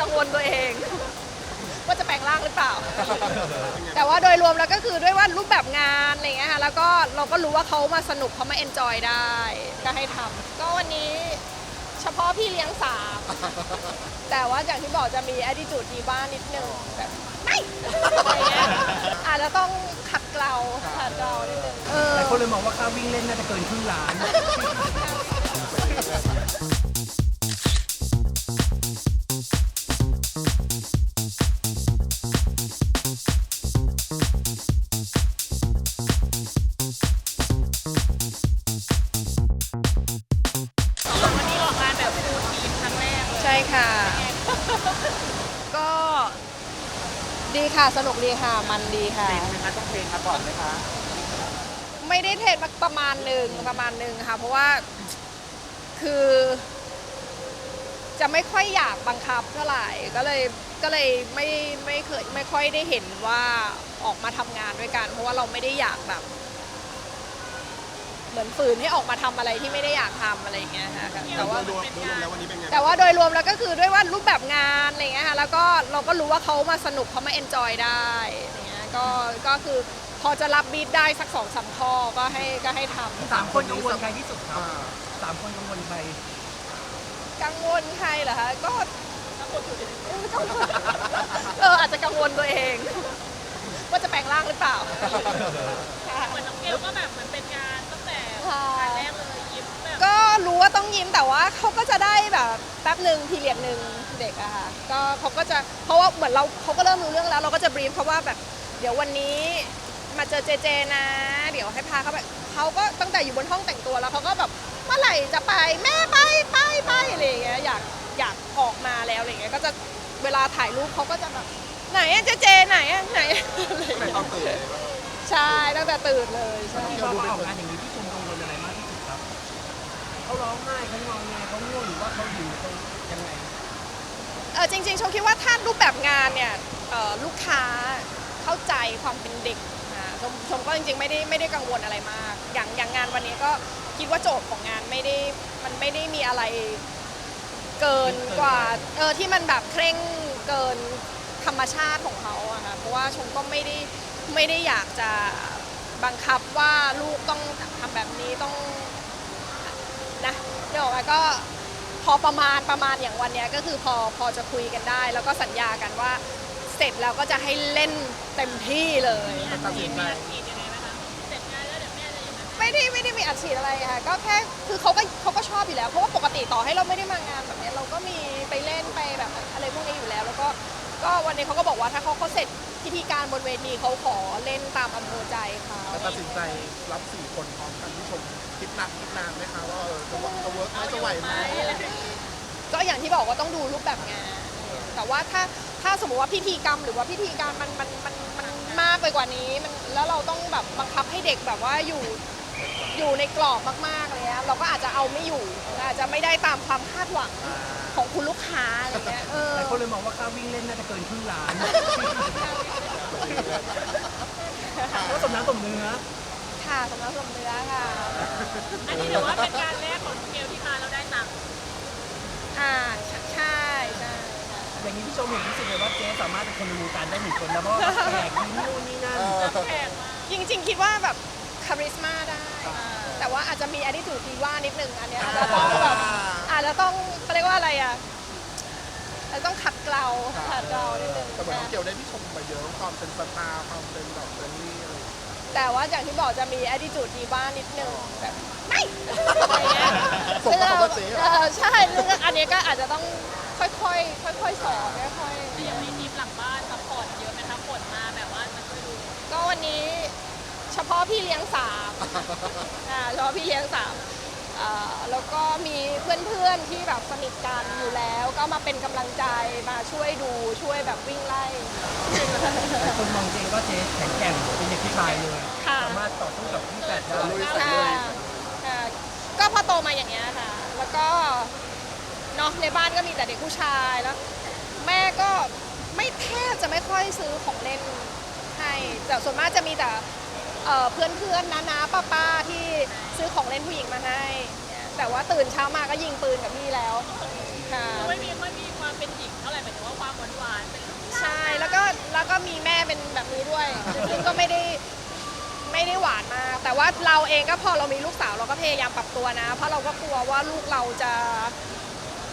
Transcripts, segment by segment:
กังวลตัวเอง ว่าจะแปลงร่างหรือเปล่า แต่ว่าโดยรวมแล้วก็คือด้วยว่ารูปแบบงานอะไรเงี้ยค่ะแล้วก็เราก็รู้ว่าเขามาสนุกเขามาเอนจอยได้ ก็ให้ทำก็วันนี้เฉพาะพี่เลี้ยงสามแต่ว่าอย่างที่บอกจะมี attitude ดีบ้านนิดนึงแบบไม่อะไรเงี้ยอาจจะต้องขัดเกลาขัดเกลานิดนึงเออแต่คนเลยมองว่าค่าวิ่งเล่นน่าจะเกินครึ่งล้านวัน ค่ะ ก็ดีค่ะ สนุกดีค่ะ มันดีค่ะเพลงไหมคะต้องเพลงมาก่อนไหมคะไม่ได้เทรดมาประมาณหนึ่งประมาณหนึ่งค่ะ เพราะว่าคือ จะไม่ค่อยอยากบังคับเท่าไหร่ก็เลยก็เลยไม่ไม่เคยไม่ค่อยได้เห็นว่าออกมาทำงานด้วยกัน เพราะว่าเราไม่ได้อยากแบบ เหมือนฝืนให้ออกมาทำอะไรที่ไม่ได้อยากทำอะไรอย่างเงี้ยค่ะแต่ว่าโดยรวมโดยรวมแล้ววันนี้เป็นไงแต่ว่าโดยรวมแล้วก็คือด้วยว่ารูปแบบงานอะไรเงี้ยค่ะแล้วก็เราก็รู้ว่าเขามาสนุกเขามาเอนจอยได้อะไรเงี้ยก็ก็คือพอจะรับบีทได้สักสองสามข้อก็ให้ก็ให้ทำสามคนกังวลใครที่สุดครับอ่าสามคนกังวลใครกังวลใครเหรอคะก็กังวลเอออาจจะกังวลตัวเอง ว่าจะแปลงร่างหรือเปล่าค่ะ เหมือนน้องเกลก็แบบเหมือนเป็นงาน รู้ว่าต้องยิ้มแต่ว่าเขาก็จะได้แบบแป๊บหนึ่งพีเรียดหนึ่งเด็กอะค่ะก็เขาก็จะเพราะว่าเหมือนเราเขาก็เริ่มรู้เรื่องแล้ว เราก็จะบรีฟเขาว่าแบบเดี๋ยววันนี้มาเจอเจเจนะ เดี๋ยวให้พาเขาไปเขาก็ตั้งแต่อยู่บนห้องแต่งตัวแล้วเขาก็แบบเมื่อไหร่จะไปแม่ไปไปไปอะไรอย่างเงี้ยอยากอยากออกมาแล้วอะไรอย่างเงี้ยก็จะเวลาถ่ายรูปเขาก็จะแบบไหนอะเจเจไหนอะไหนอะอะไรอย่างแต่เงี้ยต้องตื่นเลยใช่ตั้งแต่ตื่นเลยใช่ที่พอมาออกงานอย่าง เขาร้องไห้เขางอแงเขาง่วงหรือว่าเขาหิวเขายังไงเออจริงๆชมคิดว่าถ้ารูปแบบงานเนี่ยเอ่อลูกค้าเข้าใจความเป็นเด็กนะชมชมก็จริงๆไม่ได้ไม่ได้กังวลอะไรมาก อย่างอย่างงานวันนี้ก็คิดว่าโจทย์ของงานไม่ได้มันไม่ได้มีอะไรเกินกว่าเออที่มันแบบเคร่งเกินธรรมชาติของเขาอะค่ะเพราะว่าชมก็ไม่ได้ไม่ได้อยากจะบังคับว่าลูกต้องทำแบบนี้ต้อง นะเดี๋ยวมาก็พอประมาณประมาณอย่างวันเนี้ยก็คือพอพอจะคุยกันได้ แล้วก็สัญญากันว่าเสร็จแล้วก็จะให้เล่นเต็มที่เลยมีอัดฉีดมีอัดฉีดยังไงไหมคะเสร็จงานแล้วเดี๋ยวแม่จะอย่างนั้นไม่ได้ไม่ได้มีอัดฉีดอะไรค่ะก็แค่คือเขาก็เขาก็ชอบอยู่แล้วเพราะว่าปกติต่อให้เราไม่ได้มางานแบบเนี้ยเราก็มีไปเล่นไปแบบอะไรพวกนี้อยู่แล้ว แล้วก็ ก็วันนี้เขาก็บอกว่าถ้าเขาเขาเสร็จพิธีการบนเวทีเขาขอเล่นตามอำเภอใจเขาแต่ตัดสินใจรับสี่คนพร้อมกันที่ชมคิดหนักคิดนานไหมคะว่าเออจะว่าจะเวิร์กไหมจะไหวไหมก็อย่างที่บอกว่าต้องดูรูปแบบงาน แต่ว่าถ้าถ้าสมมติว่าพิธีกรรมหรือว่าพิธีการมันมันมันมันมากไปกว่านี้มันแล้วเราต้องแบบบังคับให้เด็กแบบว่าอยู่อยู่ในกรอบมากๆเลยอะเราก็อาจจะเอาไม่อยู่อาจจะไม่ได้ตามความคาดหวัง ของคุณลูกค้าอะไรเงี้ยเออแต่คนเลยมองว่าค่าวิ่งเล่นน่าจะเกินครึ่งล้านก็สมน้ำสมเนื้อค่ะสำนักสมเนื้อค่ะ อันนี้ถือว่าเป็นงานแรกของน้องเกลที่มาแล้วได้ตังค์อ่าใช่ใช่ใช่ค่ะอย่างนี้พี่ชมเห็นรู้สึกเลยว่าเจ๊สามารถเป็นคนในวงการได้หนึ่งคนแล้วเพราะว่าแขกยิ้มนู่นนี่นั่นเออแพงมากจริงๆ คิดว่าแบบคาริสมาได้ แต่ว่าอาจจะมี attitude ดีว่านิดนึงอันเนี้ยอาจจะต้อง ขัดเกาดเกลานิดนึงแต่เหมือนน้องเกลได้ที่ชมมาเยอะความเป็นสตาร์ความเป็นแบบเฟรนลี่อะไรอย่างเงี้ยแต่ว่าอย่างที่บอกจะมี attitude ดีว่านิดนึงแบบไม่อะไรเงี้ยสมกับคำว่าเจ๊เหรเอออใช่เรื่องอันนี้ก็อาจจะต้องค่อยๆค่อยๆสอนค่อยๆ ยังมีทีมหลังบ้านซัพพอร์ตเยอะไหมคะผลมาแบบว่ามาช่วยดูก็วันนี้เฉพาะพี่เลี้ยงสามอ่าเฉพาะพี่เลี้ยงสาม อ่าแล้วก็มีเพื่อนๆที่แบบสนิทกันอยู่แล้ว ก็มาเป็นกำลังใจมาช่วยดูช่วยแบบวิ่งไล่แต่คนมองเจ๊ว่าเจ๊แข็งแกร่งเป็นเด็กผู้ชายเลยค่ะ สามารถต่อสู้กับพี่แปดได้ลุยค่ะค่ะก็พอโตมาอย่างเงี้ยค่ะ แล้วก็เนาะในบ้านก็มีแต่เด็กผู้ชายแล้ว แม่ก็ไม่แทบจะไม่ค่อยซื้อของเล่นให้แต่ส่วนมากจะมีแต่เอ่อเพื่อนๆน้าๆป้าๆที่ ซื้อของเล่นผู้หญิงมาให้ แต่ว่าตื่นเช้ามาก็ยิงปืนกับพี่แล้วค่ะไม่มีไม่มีความเป็นหญิงเท่าไหร่หมายถึงว่าความหวานหวานเป็นใช่แล้วก็แล้วก็มีแม่เป็นแบบนี้ด้วยซึ่งก็ไม่ได้ไม่ได้หวานมาก แต่ว่าเราเองก็พอเรามีลูกสาวเราก็พยายามปรับตัวนะ เพราะเราก็กลัวว่าลูกเราจะ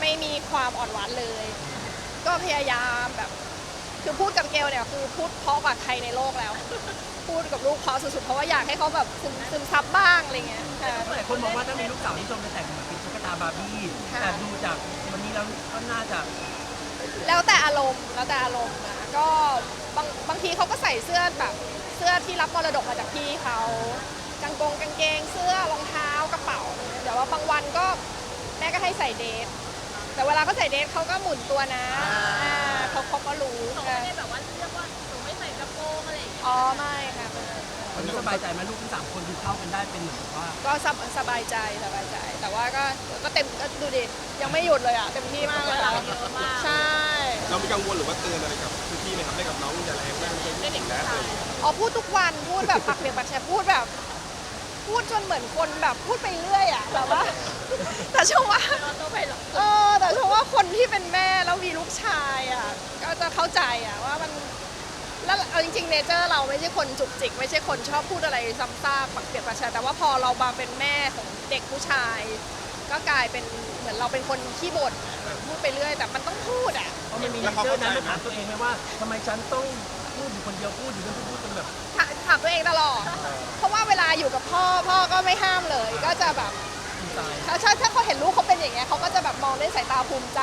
ไม่มีความอ่อนหวานเลย ก็พยายามแบบ คือพูดกับเกลเนี่ยคือพูดเพราะกว่าใครในโลกแล้ว พูดกับลูกเพราะสุดๆเพราะว่าอยากให้เขาแบบซึมซึมซับบ้างอะไรเงี้ยค่ะ หลายคนมองว่าถ้ามีลูกสาวที่ชมจะแต่งเหมือนเป็นตุ๊กตาบาร์บี้ค่ะ แต่ดูจากวันนี้แล้วก็น่าจะแล้วแต่อารมณ์แล้วแต่อารมณ์นะก็บางบางทีเขาก็ใส่เสื้อแบบเสื้อที่รับมรดกมาจากพี่เขากางกงกางเกง เสื้อรองเท้ากระเป๋าแต่ว่าบางวันก็แม่ก็ให้ใส่เดทแต่เวลาเขาใส่เดทเขาก็หมุนตัวนะอ่า เขาเขาก็รู้เขาไม่ได้แบบว่าเรียกว่าหนูไม่ใส่กระโปรงอะไรอย่างเงี้ยอ๋อไม่ค่ะไม่วันนี้สบายใจไหมลูกทั้งสามคนดูเข้ากันได้เป็นเหมือนกับว่าก็สบสบายใจสบายใจ แต่ว่าก็ก็เต็มก็ดูดิยังไม่หยุดเลยอะเต็มที่มากเลยอะเยอะมากใช่เรามีกังวลหรือว่าเตือนอะไรกับพี่ๆไหมครับให้กับน้องอย่าแรงแม่ไม่ใช่ผู้หญิงนะอะไรอย่างเงี้ยอ๋อพูดทุกวันพูดแบบปักเปียกปักแฉะพูดแบบ พูดจนเหมือนคนแบบพูดไปเรื่อยอะแบบว่า แต่ชมว่าเราต้องไปหรอกเออแต่ชมว่าคนที่เป็นแม่แล้วมีลูกชายอะก็จะเข้าใจอะว่ามันแล้วเอาจริงๆเนเจอร์เราไม่ใช่คนจุกจิก ไม่ใช่คนชอบพูดอะไรซ้ำซากปักเปียกปักแฉะแต่ว่าพอเรามาเป็นแม่ของเด็กผู้ชาย ก็กลายเป็นเหมือนเราเป็นคนขี้บ่นอะพูดไปเรื่อย แต่มันต้องพูดอะเพราะมันมีเนเจอร์นั้นมาถามตัวเองไหมว่าทำไมฉันต้องพูดอยู่คนเดียวพูดอยู่คนเดียวพูดจนแบบถาถาม ตัวเองตลอด เพราะว่าเวลาอยู่กับพ่อพ่อก็ไม่ห้ามเลย ก็จะแบบดีไซน์ถ้าถ้าถ้าเขาเห็นลูกเขาเป็นอย่างเงี้ยเขาก็จะแบบมองด้วยสายตาภูมิใจ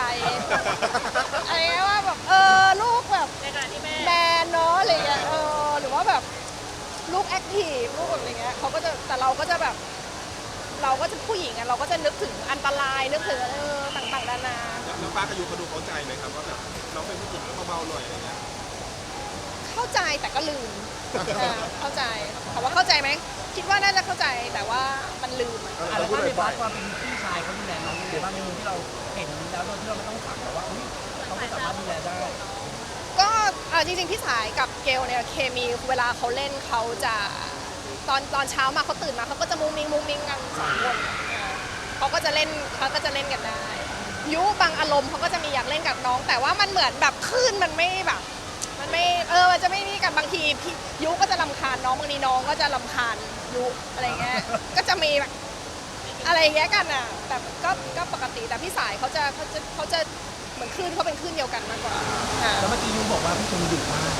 อะไรเงี้ยว่าแบบเออลูกแบบในขณะที่แม่แมนเนาะอะไรเงี้ยเออหรือว่าแบบลูกแอคทีฟลูกแบบอะไรเงี้ยเขาก็จะแต่เราก็จะแบบ เราก็จะผู้หญิงอะเราก็จะนึกถึงอันตรายนึกถึงเออต่างๆนานาแล้วป้ากับยูเขาดูเข้าใจไหมครับว่าแบบน้องเป็นผู้หญิงแล้วเบาๆหน่อยอะไรเงี้ย เข้าใจแต่ก็ลืมเออเข้าใจถามว่าเข้าใจไหมคิดว่าน่าจะเข้าใจแต่ว่ามันลืมอะ อะแล้วถ้าในพาร์ทความเป็นพี่ชายเขาดูแลน้องยังไงบ้างในมุมที่เราเห็นแล้วโดยที่เราไม่ต้องสั่งแต่ว่าอุ๊ยเขาไม่สามารถดูแลได้ก็เอ่อจริงๆ พี่สายกับเกลเนี่ยเคมีเวลาเขาเล่นเขาจะตอนตอนเช้ามาเขาตื่นมาเขาก็จะมุ้งมิ้งมุ้งมิ้งกันสองคนเออเขาก็จะเล่นเขาก็จะเล่นกันได้ยุบางอารมณ์เขาก็จะมีอยากเล่นกับน้อง แต่ว่ามันเหมือนแบบคลื่นมันไม่ พี่ยุก็จะลำคาญน้องบางทีน้องก็จะลำคาญยุอะไรเงี้ย ก็จะมีแบบอะไรอย่างเงี้ยกันอะ แต่ก็ก็ปกติแต่พี่สายเขาจะเขาจะเขาจะเหมือนคลื่นเขาเป็นคลื่นเดียวกันมากกว่าอ่า แล้วเมื่อกี้ยูบอกว่าพี่ชมดุมาก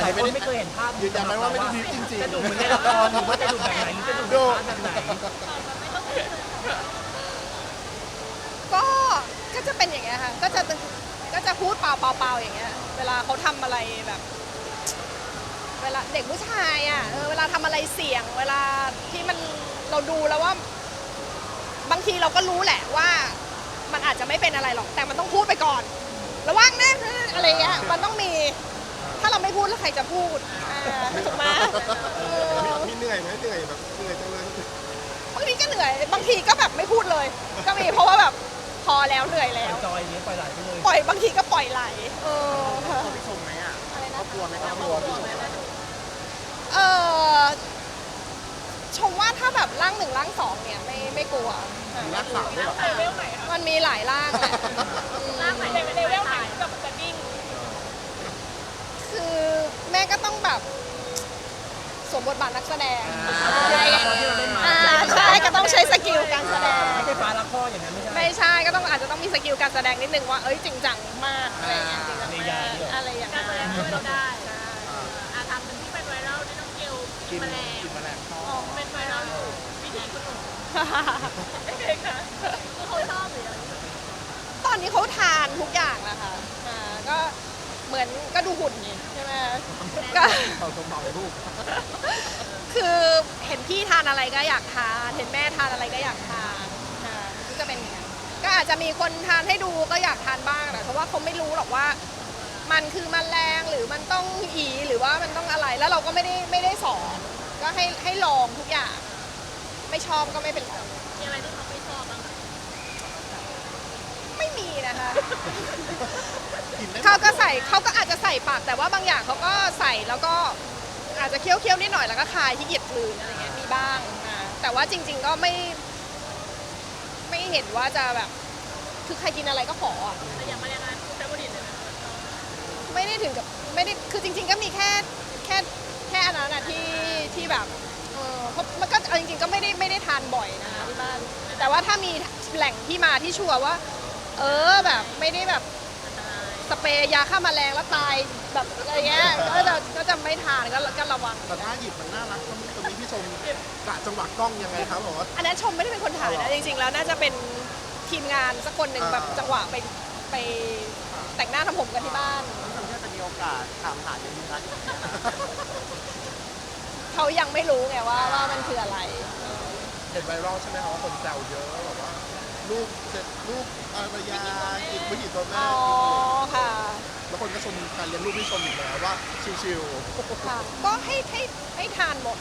หลายคนไม่เคยเห็นภาพยืนยันไหมว่าไม่ได้พีคจริงจะดุเหมือนในละครหรือว่าจะดุแบบไหนหรือจะดุแบบไหนก็ก็จะเป็นอย่างเงี้ยค่ะ ก็จะก็จะพูดเปล่าเปล่าเปล่าอย่างเงี้ย เวลาเขาทำอะไรแบบ เวลาเด็กผู้ชายอะเออเวลาทำอะไรเสี่ยง เวลาที่มันเราดูแล้วว่า บางทีเราก็รู้แหละว่า มันอาจจะไม่เป็นอะไรหรอกแต่มันต้องพูดไปก่อน ระวังนะอะไรเงี้ยมันต้องมี ถ้าเราไม่พูดแล้วใครจะพูดอ่าถูกไหมเออๆพี่เหนื่อยไหมเหนื่อยแบบเหนื่อยจังเลยบางทีก็เหนื่อย บางทีก็แบบไม่พูดเลย ก็มีเพราะว่าแบบพอแล้วเหนื่อยแล้ว จอยเลี้ยงปล่อยไหลไปเลยปล่อยบางทีก็ปล่อยไหลเออค่ะพี่ชมไหมอะอะไรนะ กลัวไหมครับกลัวพี่ชม เออชมว่าถ้าแบบร่างหนึ่งร่างสองเนี่ยไม่ไม่กลัวค่ะรักสาวด้วยเหรอ เลเวลไหนคะมันมีหลายร่างแหละอืมร่างไหนเลเวลไหนกับจะนิ่งคือแม่ก็ต้องแบบสวมบทบาทนักแสดงที่เราเล่นมาอ่าใช่ก็ต้องใช้สกิลการแสดง ไม่ใช่ฟ้าละข้ออย่างนั้นไม่ใช่ ไม่ใช่ก็ต้องอาจจะต้องมีสกิลการแสดงนิดนึงว่า เอ้ยจริงจังมากอะไรอย่างเงี้ยจริงจังมากอะไรอย่างการเงี้แสดงยช่วยเราได้ กินแมลงกินแมลงทอดเป็นไวรัลอยู่วิธีคุณหนุ่มไม่เคยค่ะคือเขาชอบหรืออะไรตอนนี้เขาทานทุกอย่างแล้วค่ะอ่าก็เหมือนก็ดูหุ่นนี่ใช่ไหมก็ เขาชมเบาลูกคือเห็นพี่ทานอะไรก็อยากทาน เห็นแม่ทานอะไรก็อยากทานค่ะก็จะเป็นอย่างนั้นก็อาจจะมีคนทานให้ดูก็อยากทานบ้างแต่เพราะว่าเขาไม่รู้หรอกว่า มันคือมันแรงหรือมันต้องอีหรือว่ามันต้องอะไรแล้วเราก็ไม่ได้ไม่ได้สอนก็ให้ให้ลองทุกอย่าง ไม่ชอบก็ไม่เป็นไรมีอะไรที่เขาไม่ชอบบ้างไม่มีนะคะกินได้หมดเขาก็ใส่เขาก็อาจจะใส่ปากแต่ว่าบางอย่างเขาก็ใส่แล้วก็อาจจะเคี้ยวเคี้ยวๆนิดหน่อยแล้วก็คายที่เกียจกลืนอะไรเงี้ยมีบ้างอ่าแต่ว่าจริง ๆก็ไม่ ไม่เห็นว่าจะแบบคือใครกินอะไรก็ขออะแต่อย่างแมลงนั้นคือใช้บริษัทเลยนะ ไม่ได้ถึงกับไม่ได้คือจริง ๆ ก็มีแค่แค่แค่อันนั้นนะที่ที่แบบเออเพราะมันก็เอาจริงๆก็ไม่ได้ไม่ได้ทานบ่อยนะที่บ้านแต่ว่าถ้ามีแหล่งที่มาที่ชัวร์ว่า เออแบบไม่ได้แบบสเปรย์ยาฆ่าแมลงแล้วตายแบบอะไรเงี้ยก็จะก็จะไม่ทานก็ก็ระวัง แต่ถ้าหยิบมันน่ารักตรงนี้พี่ชมกะจังหวะกล้องยังไงครับบอกว่าอันนั้นชมไม่ได้เป็นคนถ่ายนะจริง ๆ แล้วน่าจะเป็นทีมงานสักคนหนึ่งอ่าแบบจังหวะไปไปแต่งหน้าทำผมกันที่บ้าน กาสถามหาเจมิรักอีกไหมคะเขายังไม่รู้ไงว่าว่ามันคืออะไร เห็นไวรัลใช่ไหมครับว่าคนแซวเยอะแบบว่าลูกเสร็จลูกอารยากินไม่กี่ตัวแม่อ๋อค่ะ แล้วคนก็ชมการเลี้ยงลูกพี่ชมอีกแล้วว่าชิวค่ะ ก็ให้ให้ให้ทานหมด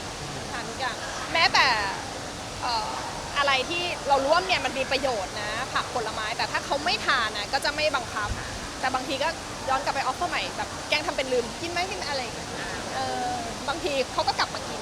ทานทุกอย่าง แม้แต่เอ่ออะไรที่เรารู้ว่าเนี่ยมันมีประโยชน์นะ ผักผลไม้แต่ถ้าเขาไม่ทานนะก็จะไม่บังคับ แต่บางทีก็ย้อนกลับไปออฟเฟอร์ใหม่แบบแกล้งทำเป็นลืมกินไหมกินอะไรอย่างเงี้ยเออบางทีเขาก็กลับมากิน